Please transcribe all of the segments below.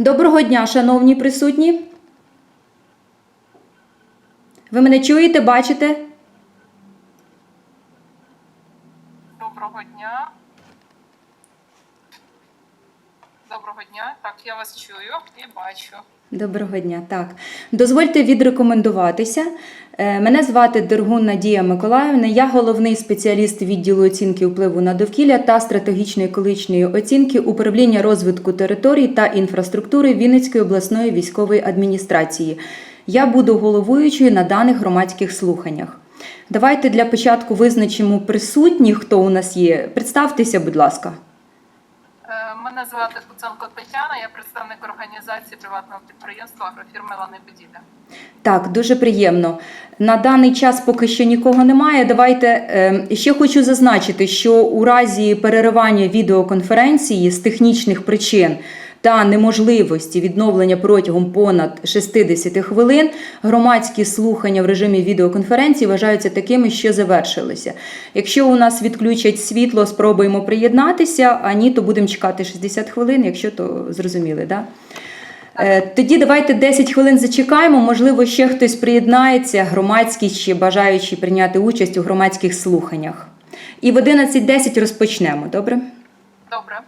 Доброго дня, шановні присутні. Ви мене чуєте, бачите? Доброго дня. Доброго дня. Так, я вас чую і бачу. Доброго дня. Так, дозвольте відрекомендуватися. Е, Мене звати Дергун Надія Миколаївна. Я головний спеціаліст відділу оцінки впливу на довкілля та стратегічної екологічної оцінки управління розвитку територій та інфраструктури Вінницької обласної військової адміністрації. Я буду головуючою на даних громадських слуханнях. Давайте для початку визначимо присутніх, хто у нас є. Представтеся, будь ласка. Мене звати Куценко Тетяна, я представник організації приватного підприємства агрофірми Лани Будівля. Так, дуже приємно. На даний час поки що нікого немає. Давайте е, ще хочу зазначити, що у разі переривання відеоконференції з технічних причин та неможливості відновлення протягом понад 60 хвилин громадські слухання в режимі відеоконференції вважаються такими, що завершилися. Якщо у нас відключать світло, спробуємо приєднатися, а ні, то будемо чекати 60 хвилин, якщо то зрозуміли, да? Е, Тоді давайте 10 хвилин зачекаємо. Можливо, ще хтось приєднається, громадський чи бажаючий прийняти участь у громадських слуханнях. І в 11.10 розпочнемо, добре? Добре.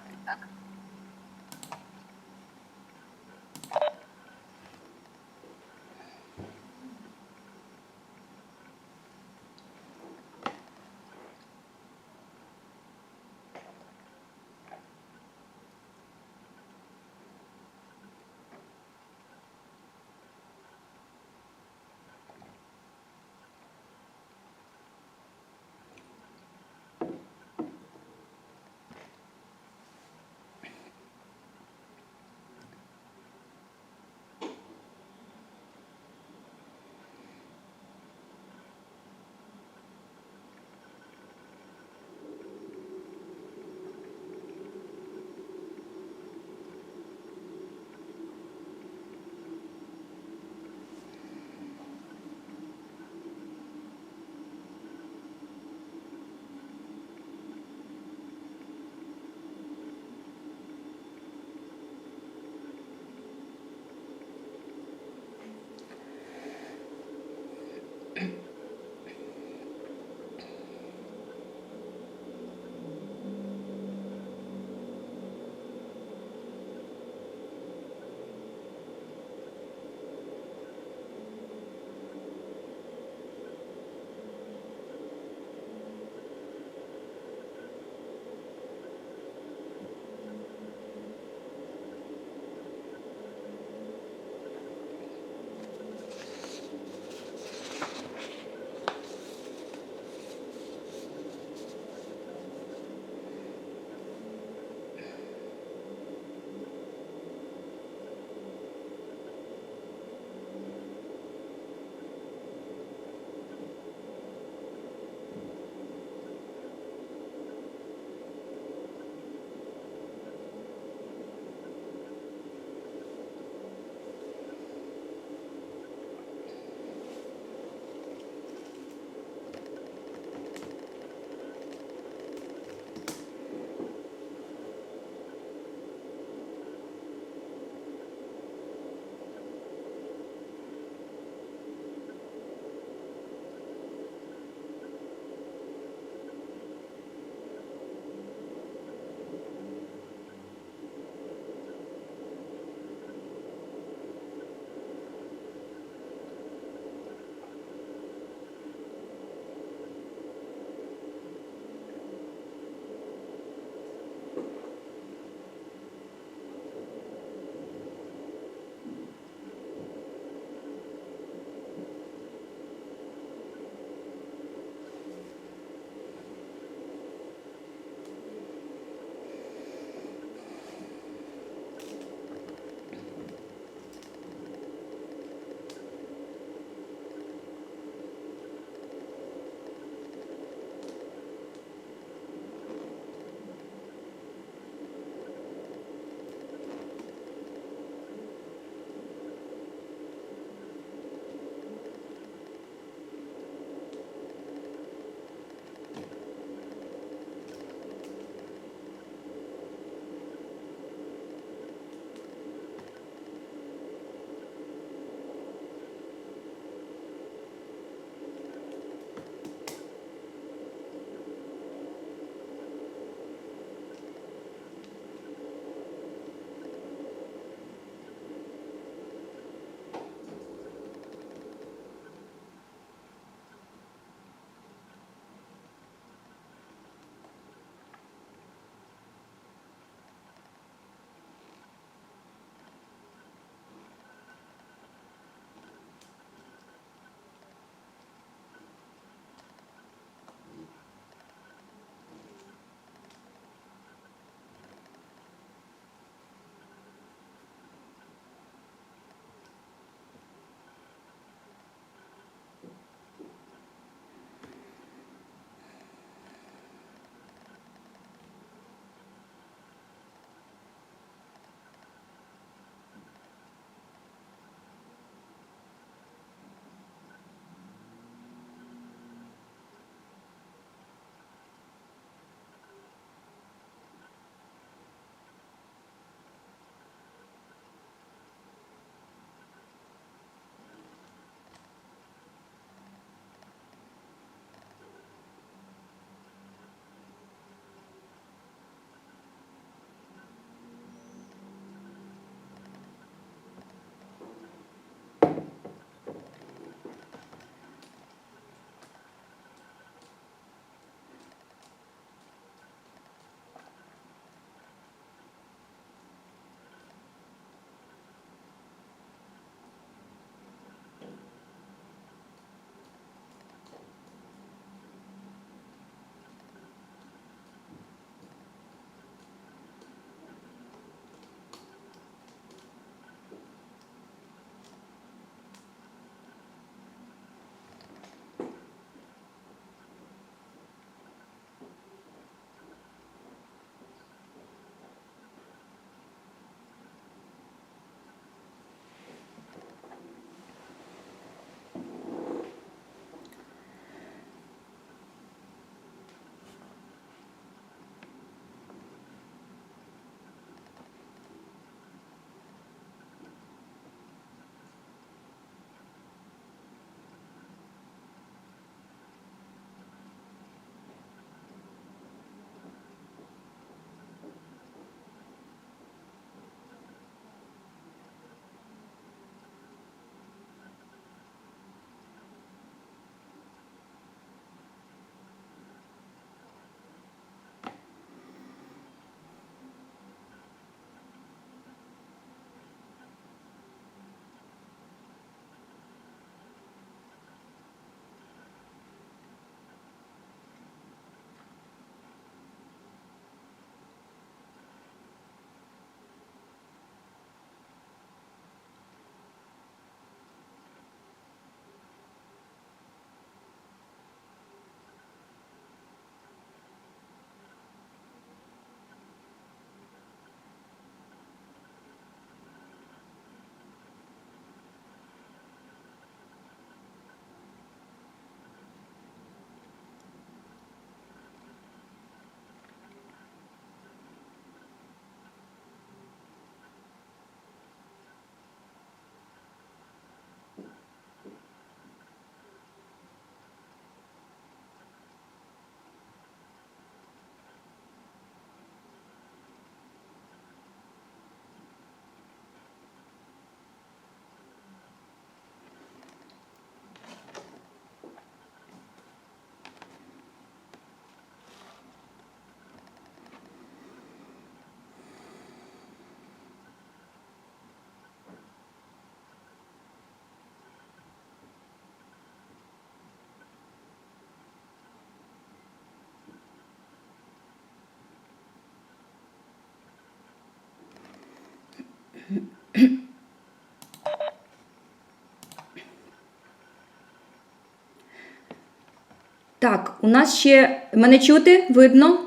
Так. У нас ще мене чути, видно?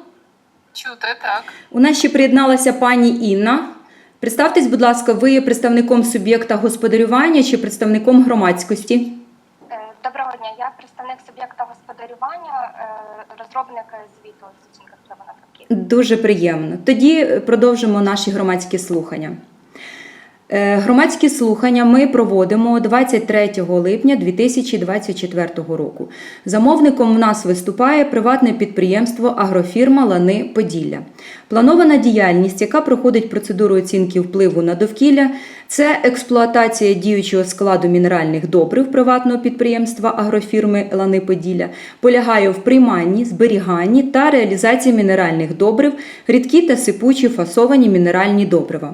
Чути, так. У нас ще приєдналася пані Інна. Представтесь, будь ласка, ви є представником суб'єкта господарювання чи представником громадськості? Е, Доброго дня. Я представник суб'єкта господарювання, е, розробник звіту з оцінки впливу на довкілля. Дуже приємно. Тоді продовжимо наші громадські слухання. Е, Громадські слухання ми проводимо 23 липня 2024 року. Замовником в нас виступає приватне підприємство Агрофірма Лани Поділля. Планована діяльність, яка проходить процедуру оцінки впливу на довкілля, це експлуатація діючого складу мінеральних добрив приватного підприємства агрофірми Лани Поділля, полягає в прийманні, зберіганні та реалізації мінеральних добрив, рідкі та сипучі фасовані мінеральні добрива.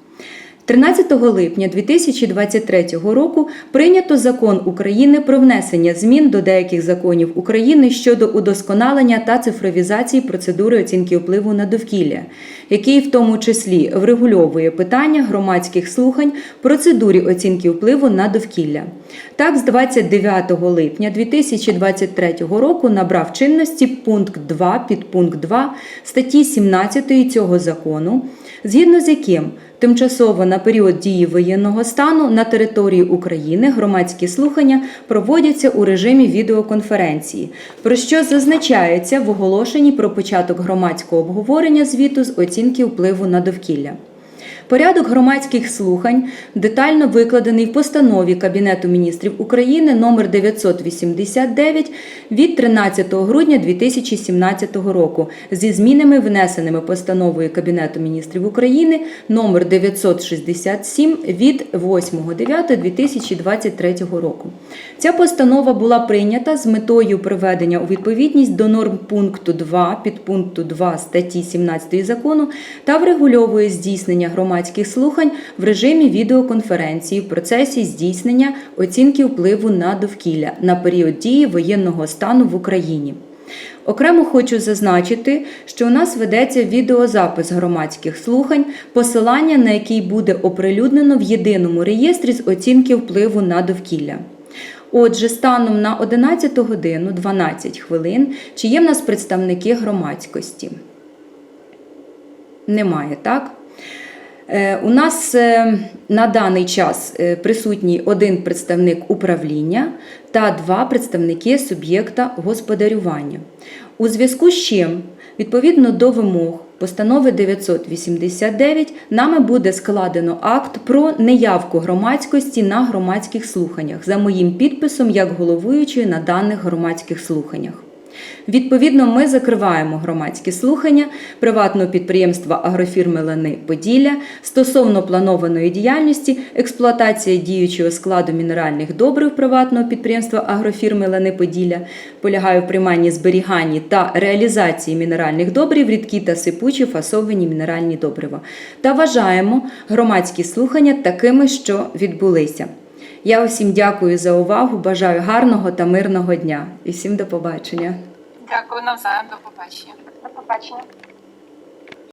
13 липня 2023 року прийнято закон України про внесення змін до деяких законів України щодо удосконалення та цифровізації процедури оцінки впливу на довкілля, який в тому числі врегульовує питання громадських слухань процедурі оцінки впливу на довкілля. Так, з 29 липня 2023 року набрав чинності пункт 2 підпункт 2 статті 17 цього закону, згідно з яким Тимчасово на період дії воєнного стану на території України громадські слухання проводяться у режимі відеоконференції, про що зазначається в оголошенні про початок громадського обговорення звіту з оцінки впливу на довкілля. Порядок громадських слухань детально викладений в постанові Кабінету міністрів України номер 989 від 13 грудня 2017 року зі змінами, внесеними постановою Кабінету міністрів України номер 967 від 8.9.2023 року. Ця постанова була прийнята з метою приведення у відповідність до норм пункту 2 підпункту 2 статті 17 закону та врегульовує здійснення громадських слухань в режимі відеоконференції в процесі здійснення оцінки впливу на довкілля на період дії воєнного стану в Україні. Окремо хочу зазначити, що у нас ведеться відеозапис громадських слухань, посилання на який буде оприлюднено в єдиному реєстрі з оцінки впливу на довкілля. Отже, станом на 11 годину 12 хвилин, чи є в нас представники громадськості? Немає, так? Е, У нас е, на даний час е, присутній один представник управління та два представники суб'єкта господарювання. У зв'язку з чим, відповідно до вимог постанови 989, нами буде складено акт про неявку громадськості на громадських слуханнях за моїм підписом як головуючої на даних громадських слуханнях. Відповідно, ми закриваємо громадські слухання приватного підприємства агрофірми Лани Поділля стосовно планованої діяльності, експлуатація діючого складу мінеральних добрив приватного підприємства агрофірми Лани Поділля полягає в прийманні зберіганні та реалізації мінеральних добрив, рідкі та сипучі фасовані мінеральні добрива. Та вважаємо громадські слухання такими, що відбулися. Я усім дякую за увагу. Бажаю гарного та мирного дня і всім до побачення. Дякую навзаєм. До побачення. До побачення.